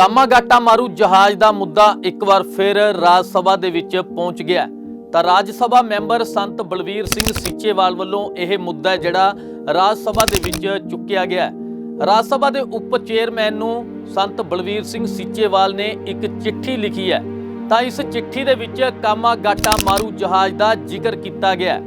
ਕਾਮਾਗਾਟਾ ਮਾਰੂ ਜਹਾਜ਼ ਦਾ ਮੁੱਦਾ ਇੱਕ ਵਾਰ ਫਿਰ ਰਾਜ ਸਭਾ ਦੇ ਵਿੱਚ ਪਹੁੰਚ ਗਿਆ ਤਾਂ ਰਾਜ ਸਭਾ ਮੈਂਬਰ ਸੰਤ ਬਲਵੀਰ ਸਿੰਘ ਸੀਚੇਵਾਲ ਵੱਲੋਂ ਇਹ ਮੁੱਦਾ ਜਿਹੜਾ ਰਾਜ ਸਭਾ ਦੇ ਵਿੱਚ ਚੁੱਕਿਆ ਗਿਆ ਹੈ। ਰਾਜ ਸਭਾ ਦੇ ਉਪ ਚੇਅਰਮੈਨ ਨੂੰ ਸੰਤ ਬਲਵੀਰ ਸਿੰਘ ਸੀਚੇਵਾਲ ਨੇ ਇੱਕ ਚਿੱਠੀ ਲਿਖੀ ਹੈ। ਤਾਂ ਇਸ ਚਿੱਠੀ ਦੇ ਵਿੱਚ ਕਾਮਾਗਾਟਾ ਮਾਰੂ ਜਹਾਜ਼ ਦਾ ਜ਼ਿਕਰ ਕੀਤਾ ਗਿਆ ਹੈ।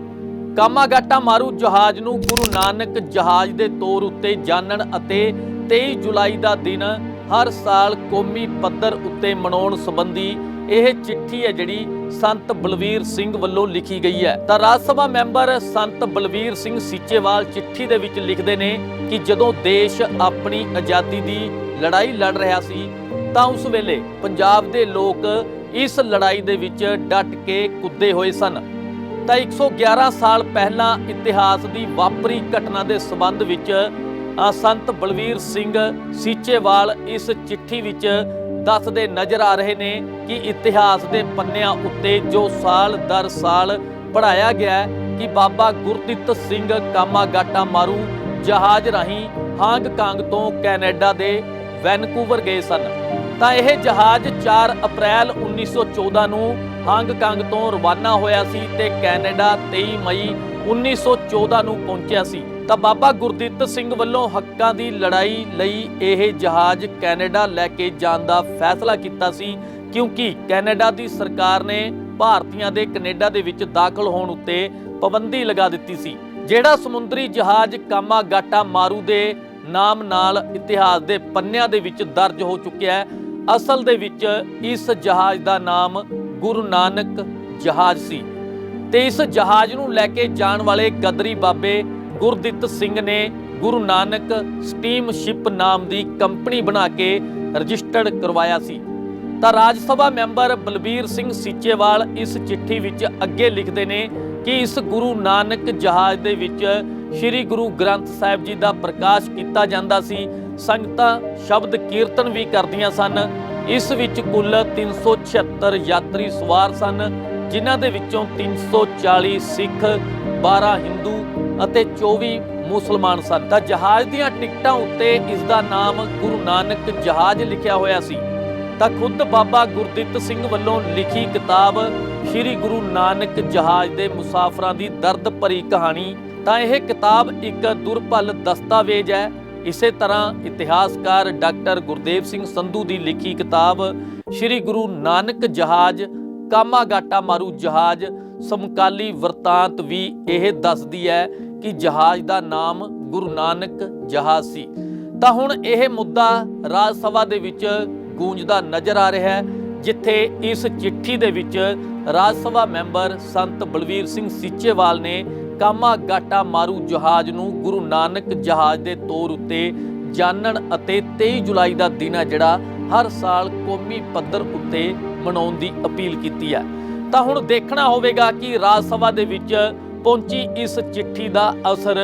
ਕਾਮਾਗਾਟਾ ਮਾਰੂ ਜਹਾਜ਼ ਨੂੰ ਗੁਰੂ ਨਾਨਕ ਜਹਾਜ਼ ਦੇ ਤੌਰ ਉੱਤੇ ਜਾਣਨ ਅਤੇ 23 ਜੁਲਾਈ ਦਾ ਦਿਨ ਹਰ ਸਾਲ ਕੌਮੀ ਪੱਧਰ ਉੱਤੇ ਮਨਾਉਣ ਸੰਬੰਧੀ ਇਹ ਚਿੱਠੀ ਹੈ ਜਿਹੜੀ ਸੰਤ ਬਲਵੀਰ ਸਿੰਘ ਵੱਲੋਂ ਲਿਖੀ ਗਈ ਹੈ। ਤਾਂ ਰਾਜ ਸਭਾ ਮੈਂਬਰ ਸੰਤ ਬਲਵੀਰ ਸਿੰਘ ਸੀਚੇਵਾਲ ਚਿੱਠੀ ਦੇ ਵਿੱਚ ਲਿਖਦੇ ਨੇ ਕਿ ਜਦੋਂ ਦੇਸ਼ ਆਪਣੀ ਆਜ਼ਾਦੀ ਦੀ ਲੜਾਈ ਲੜ ਰਿਹਾ ਸੀ, ਤਾਂ ਉਸ ਵੇਲੇ ਪੰਜਾਬ ਦੇ ਲੋਕ ਇਸ ਲੜਾਈ ਦੇ ਵਿੱਚ ਡਟ ਕੇ ਕੁੱਦੇ ਹੋਏ ਸਨ। ਤਾਂ 111 ਸਾਲ ਪਹਿਲਾਂ ਇਤਿਹਾਸ ਦੀ ਵਾਪਰੀ ਘਟਨਾ ਦੇ ਸਬੰਧ ਵਿੱਚ ਸੰਤ ਬਲਵੀਰ ਸਿੰਘ ਸੀਚੇਵਾਲ ਇਸ ਚਿੱਠੀ ਵਿੱਚ ਦੱਸਦੇ ਨਜ਼ਰ ਆ ਰਹੇ ਨੇ ਕਿ ਇਤਿਹਾਸ ਦੇ ਪੰਨਿਆਂ ਉੱਤੇ ਜੋ ਸਾਲ ਦਰ ਸਾਲ ਪੜਾਇਆ ਗਿਆ ਕਿ ਬਾਬਾ ਗੁਰਦਿੱਤ ਸਿੰਘ ਕਾਮਾਗਾਟਾ ਮਾਰੂ ਜਹਾਜ਼ ਰਾਹੀਂ ਹਾਂਗਕਾਂਗ ਤੋਂ ਕੈਨੇਡਾ ਦੇ ਵੈਨਕੂਵਰ ਗਏ ਸਨ। ਤਾਂ ਇਹ ਜਹਾਜ਼ 4 ਅਪ੍ਰੈਲ 1914 ਨੂੰ ਹਾਂਗਕਾਂਗ ਤੋਂ ਰਵਾਨਾ ਹੋਇਆ ਸੀ ਤੇ ਕੈਨੇਡਾ 23 ਮਈ 1914 ਨੂੰ ਪਹੁੰਚਿਆ ਸੀ। ਤਾਂ ਬਾਬਾ ਗੁਰਦਿੱਤ ਸਿੰਘ ਵੱਲੋਂ ਹੱਕਾਂ ਦੀ ਲੜਾਈ ਲਈ ਇਹ ਜਹਾਜ਼ ਕੈਨੇਡਾ ਲੈ ਕੇ ਜਾਣ ਦਾ ਫੈਸਲਾ ਕੀਤਾ ਸੀ, ਕਿਉਂਕਿ ਕੈਨੇਡਾ ਦੀ ਸਰਕਾਰ ਨੇ ਭਾਰਤੀਆਂ ਦੇ ਕੈਨੇਡਾ ਦੇ ਵਿੱਚ ਦਾਖਲ ਹੋਣ ਉੱਤੇ ਪਾਬੰਦੀ ਲਗਾ ਦਿੱਤੀ ਸੀ, ਜਿਹੜਾ ਸਮੁੰਦਰੀ ਜਹਾਜ਼ ਕਾਮਾ ਗਾਟਾ ਮਾਰੂ ਦੇ ਨਾਮ ਨਾਲ ਇਤਿਹਾਸ ਦੇ ਪੰਨਿਆਂ ਦੇ ਵਿੱਚ ਦਰਜ ਹੋ ਚੁੱਕਿਆ ਹੈ, ਅਸਲ ਦੇ ਵਿੱਚ ਇਸ ਜਹਾਜ਼ ਦਾ ਨਾਮ ਗੁਰੂ ਨਾਨਕ ਜਹਾਜ਼ ਸੀ। ਤੇ ਇਸ ਜਹਾਜ਼ ਨੂੰ ਲੈ ਕੇ ਜਾਣ ਵਾਲੇ ਗਦਰੀ ਬਾਬੇ ਗੁਰਦਿੱਤ ਸਿੰਘ ਨੇ ਗੁਰੂ ਨਾਨਕ ਸਟੀਮਸ਼ਿਪ ਨਾਮ ਦੀ ਕੰਪਨੀ ਬਣਾ ਕੇ ਰਜਿਸਟਰਡ ਕਰਵਾਇਆ ਸੀ। ਤਾਂ ਰਾਜ ਸਭਾ ਮੈਂਬਰ ਬਲਬੀਰ ਸਿੰਘ ਸੀਚੇਵਾਲ ਇਸ ਚਿੱਠੀ ਵਿੱਚ ਅੱਗੇ ਲਿਖਦੇ ਨੇ ਕਿ ਇਸ ਗੁਰੂ ਨਾਨਕ ਜਹਾਜ਼ ਦੇ ਵਿੱਚ ਸ੍ਰੀ ਗੁਰੂ ਗ੍ਰੰਥ ਸਾਹਿਬ ਜੀ ਦਾ ਪ੍ਰਕਾਸ਼ ਕੀਤਾ ਜਾਂਦਾ ਸੀ। ਸੰਗਤਾਂ ਸ਼ਬਦ ਕੀਰਤਨ ਵੀ ਕਰਦੀਆਂ ਸਨ। ਇਸ ਵਿੱਚ ਕੁੱਲ 376 ਯਾਤਰੀ ਸਵਾਰ ਸਨ, ਜਿਨ੍ਹਾਂ ਦੇ ਵਿੱਚੋਂ 340 ਸਿੱਖ 12 ਹਿੰਦੂ ਅਤੇ 24 ਮੁਸਲਮਾਨ ਸਨ। ਤਾਂ ਜਹਾਜ਼ ਦੀਆਂ ਟਿਕਟਾਂ ਉੱਤੇ ਇਸ ਦਾ ਨਾਮ ਗੁਰੂ ਨਾਨਕ ਜਹਾਜ਼ ਲਿਖਿਆ ਹੋਇਆ ਸੀ। ਤਾਂ ਖੁਦ ਬਾਬਾ ਗੁਰਦਿੱਤ ਸਿੰਘ ਵੱਲੋਂ ਲਿਖੀ ਕਿਤਾਬ ਸ੍ਰੀ ਗੁਰੂ ਨਾਨਕ ਜਹਾਜ਼ ਦੇ ਮੁਸਾਫਰਾਂ ਦੀ ਦਰਦ ਭਰੀ ਕਹਾਣੀ, ਤਾਂ ਇਹ ਕਿਤਾਬ ਇੱਕ ਦੁਰਭਲ ਦਸਤਾਵੇਜ਼ ਹੈ। ਇਸੇ ਤਰ੍ਹਾਂ ਇਤਿਹਾਸਕਾਰ ਡਾਕਟਰ ਗੁਰਦੇਵ ਸਿੰਘ ਸੰਧੂ ਦੀ ਲਿਖੀ ਕਿਤਾਬ ਸ੍ਰੀ ਗੁਰੂ ਨਾਨਕ ਜਹਾਜ਼, ਕਾਮਾਗਾਟਾ ਮਾਰੂ ਜਹਾਜ਼ ਸਮਕਾਲੀ ਵਰਤਾਂਤ ਵੀ ਇਹ ਦੱਸਦੀ ਹੈ ਕਿ ਜਹਾਜ਼ ਦਾ ਨਾਮ ਗੁਰੂ ਨਾਨਕ ਜਹਾਜ਼ ਸੀ। ਤਾਂ ਹੁਣ ਇਹ ਮੁੱਦਾ ਰਾਜ ਸਭਾ ਦੇ ਵਿੱਚ ਗੂੰਜਦਾ ਨਜ਼ਰ ਆ ਰਿਹਾ ਹੈ, ਜਿੱਥੇ ਇਸ ਚਿੱਠੀ ਦੇ ਵਿੱਚ ਰਾਜ ਸਭਾ ਮੈਂਬਰ ਸੰਤ ਬਲਵੀਰ ਸਿੰਘ ਸੀਚੇਵਾਲ ਨੇ ਕਾਮਾ ਗਾਟਾ ਮਾਰੂ ਜਹਾਜ਼ ਨੂੰ ਗੁਰੂ ਨਾਨਕ ਜਹਾਜ਼ ਦੇ ਤੌਰ ਉੱਤੇ ਜਾਣਨ ਅਤੇ 23 ਜੁਲਾਈ ਦਾ ਦਿਨ ਹੈ, ਜਿਹੜਾ ਹਰ ਸਾਲ ਕੌਮੀ ਪੱਧਰ ਉੱਤੇ ਮਨਾਉਣ ਦੀ ਅਪੀਲ ਕੀਤੀ ਹੈ। ਤਾਂ ਹੁਣ ਦੇਖਣਾ ਹੋਵੇਗਾ ਕਿ ਰਾਜ ਸਭਾ ਦੇ ਵਿੱਚ ਪਹੁੰਚੀ ਇਸ ਚਿੱਠੀ ਦਾ ਅਸਰ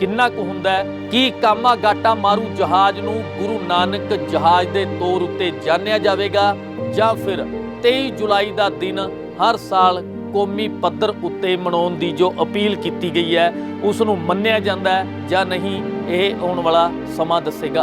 ਕਿੰਨਾ ਕੁ ਹੁੰਦਾ ਹੈ, ਕੀ ਕਾਮਾਗਾਟਾ ਮਾਰੂ ਜਹਾਜ਼ ਨੂੰ ਗੁਰੂ ਨਾਨਕ ਜਹਾਜ਼ ਦੇ ਤੌਰ ਉੱਤੇ ਜਾਣਿਆ ਜਾਵੇਗਾ ਜਾਂ ਫਿਰ 23 ਜੁਲਾਈ ਦਾ ਦਿਨ ਹਰ ਸਾਲ ਕੌਮੀ ਪੱਧਰ ਉੱਤੇ ਮਨਾਉਣ ਦੀ ਜੋ ਅਪੀਲ ਕੀਤੀ ਗਈ ਹੈ, ਉਸ ਨੂੰ ਮੰਨਿਆ ਜਾਂਦਾ ਹੈ ਜਾਂ ਨਹੀਂ, ਇਹ ਆਉਣ ਵਾਲਾ ਸਮਾਂ ਦੱਸੇਗਾ।